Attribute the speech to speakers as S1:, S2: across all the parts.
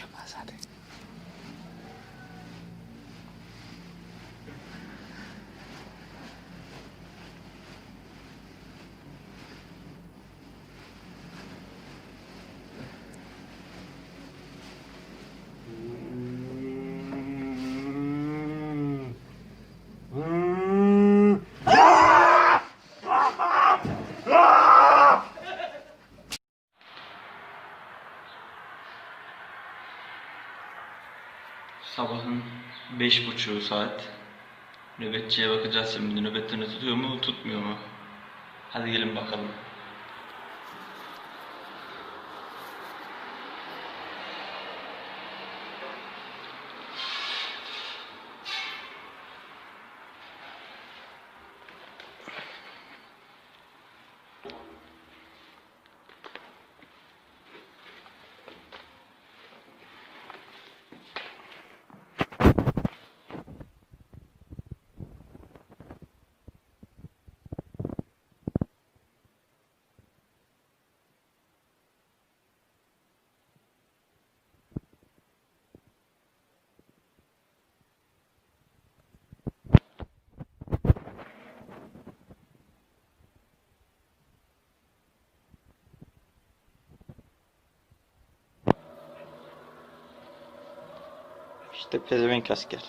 S1: Yılmaz hadi.
S2: Sabahın beş buçuğu saat. Nöbetçiye bakacağız şimdi. Nöbetlerini tutuyor mu, tutmuyor mu? Hadi gelin bakalım. İşte pezevenk asker.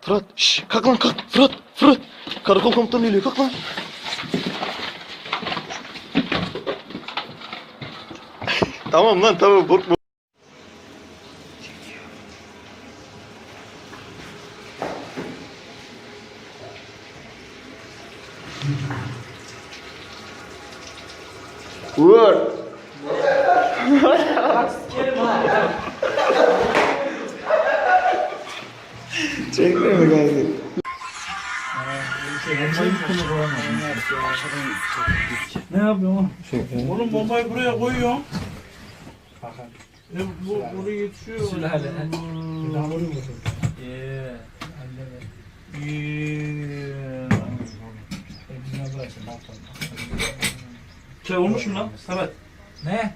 S1: Fırat, şş, kalk lan kalk. Fırat, Fırat. Karakol komutanı geliyor, kalk lan. tamam lan tamam korkma. Vur. Çekme mi geldi?
S3: Ne yapıyorsun? Oğlum bombayı buraya koyuyorum. E bu buraya yetişiyor. Sülale. Eee. Eee. Şey olmuş mu lan? Evet. Ne?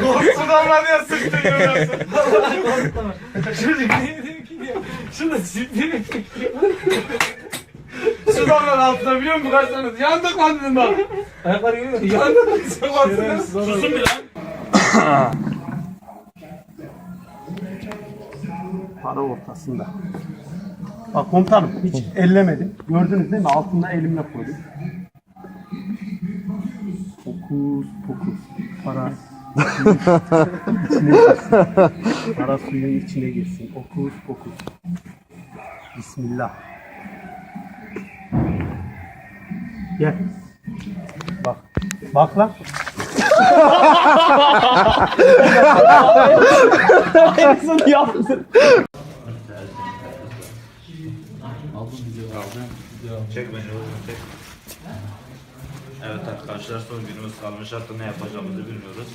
S3: Korkudan var ya sıktın görüyorsun. Çocuk neydi ki ya? Şurada ciddi Şu damlanın altında biliyor musun kaç tane? Yandık lan dedim bak. Ayakları musun? Yandık. Susun bir lan.
S4: Para ortasında. Bak komutanım hiç ellemedim. Gördünüz değil mi? Altında elimle koydum. Fokus fokus. Para içine girsin. Para suyun içine girsin. Fokus fokus. Bismillah. Gel. Bak. Bak lan. Aynısını yaptın.
S5: Çek beni oğlum çek. Evet arkadaşlar son günümüz kalmış artık ne yapacağımızı bilmiyoruz.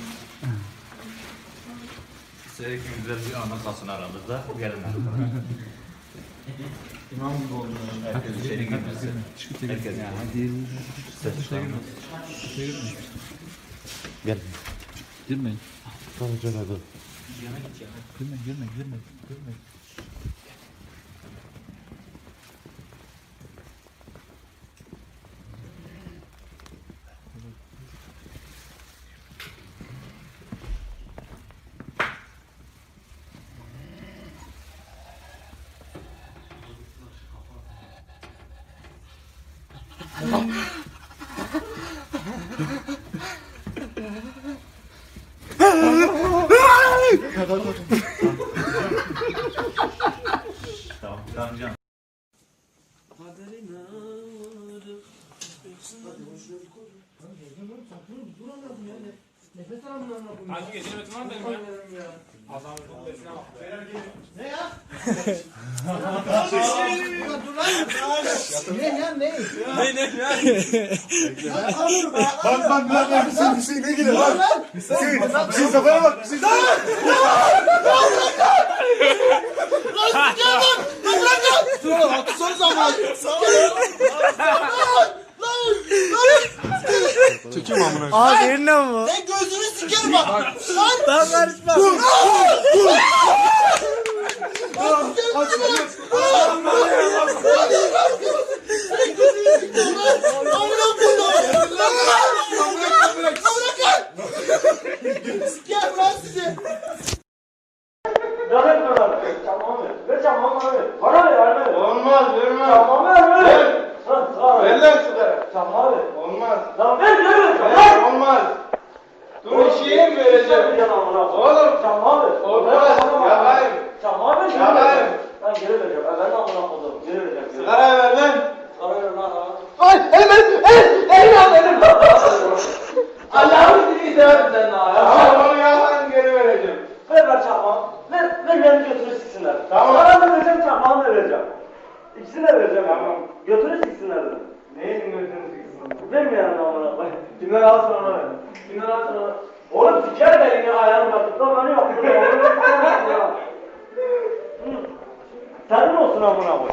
S5: Size güzel bir ana kalsın aramızda. Gelin arkadaşlar. İmam gibi oldu. Herkes içeri girmesin. Herkes yani. Ses çıkarmaz. Gel.
S2: Girmeyin.
S5: Kalacak hadi.
S2: Girme, girme, girme, girme.
S5: Tamam. Tamam can.
S3: Hangi gece metin var benim ya? Adam
S1: Bak bak bak bak sen bir şey ne gidiyor bak. Hüseyin, Hüseyin kafaya bak. Hüseyin. Lan! Lan! Lan! Lan! Dur, ama. Sağ ol. Çekiyorum amına.
S6: Aa yerine mi bu?
S1: Sen gözünü sikerim bak. Lan.
S6: Ben karışmam.
S1: Aç Amına koydum. Sikerim lan sizi.
S7: Olmaz verme. Tamam ver ver. Ver lan sigara. Tamam abi. Olmaz. Lan ver ver. Ver. Olmaz. Dur işiye mi vereceğim? Oğlum. Tamam abi. Olmaz. Yalayım. Tamam abi. Yalayım. Ben geri vereceğim. Ben de amına koydum. Geri vereceğim. Sigara ver lan. Sigara ver lan. Ay elim elim elim elim. Allah'ım seni severim sen daha ya. Tamam onu yalan geri vereceğim. Ver ver çakma. Ver, ver beni götürü siksinler. Tamam. Sana da vereceğim, çakmağını da vereceğim. İkisini de vereceğim. Tamam. Götürü siksinler dedim. Neyin götürü siksinler? Vermeyelim de amına Kimler alsın onu ver. Kimler alsın onu. Oğlum siker de yine ayağını siker ya. Hı. Senin olsun amına koy.